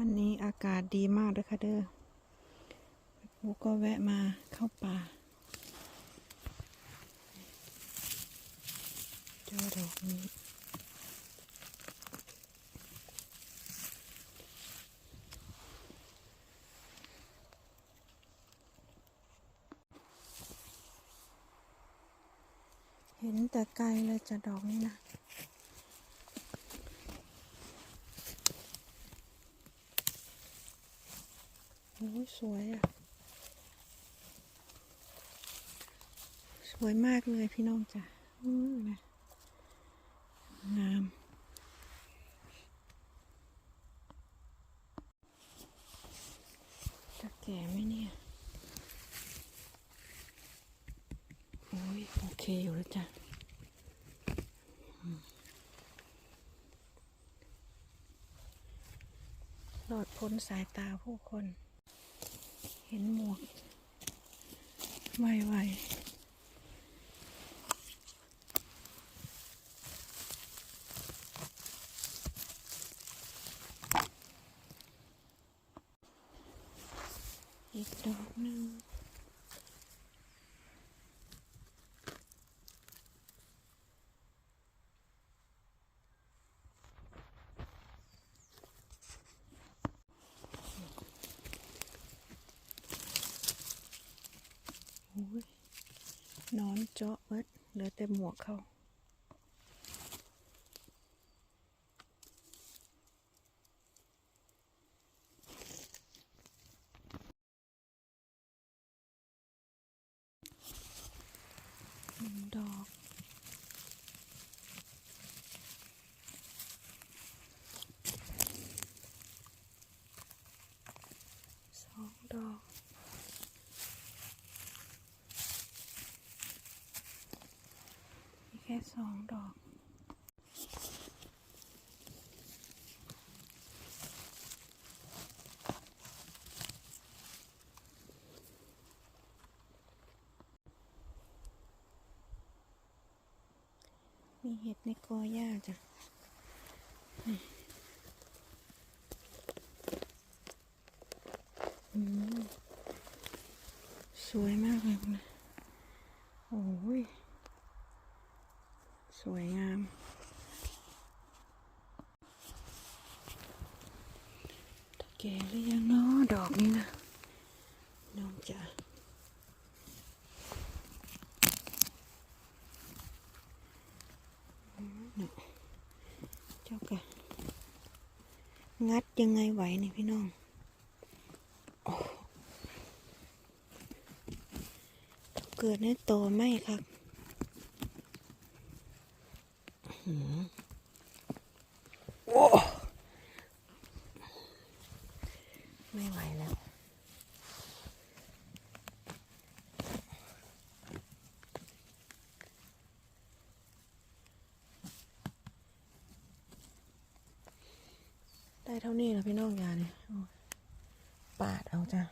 วันนี้อากาศดีมากเลยค่ะเด้อปูก็แวะมาเข้าป่า เจอดอกนี้ เห็นแต่ไกลเลยจะดอกนี้นะ โอ้สวยอะ สวยมากเลยพี่น้องจ้ะอือนะงามจะแก่ไหมเนี่ย โอ้ยโอเคอยู่แล้วจ้ะหลอดพ้นสายตาผู้คน เห็นหมวกไวๆอีกดอกหนึ่ง โอ้ย นอนเจาะเบิดเหลือแต่หมวกเขาหนึ่งดอก สองดอก มี แค่สองดอก มีเห็ดในกอหญ้าจ้ะสวยมากเลยนะ โอ้ย วยงาม ตะแกหรือยังเนาะดอกนี้นะน้องจ๋าเจ้ากะงัดยังไงไหวนี่พี่น้องเกิดในโตไหมครับ หืม โอ้ไม่ไหวแล้ว ได้เท่านี้แล้วพี่น้องยาเนี่ยโอ้ยปาดเอาจ้ะ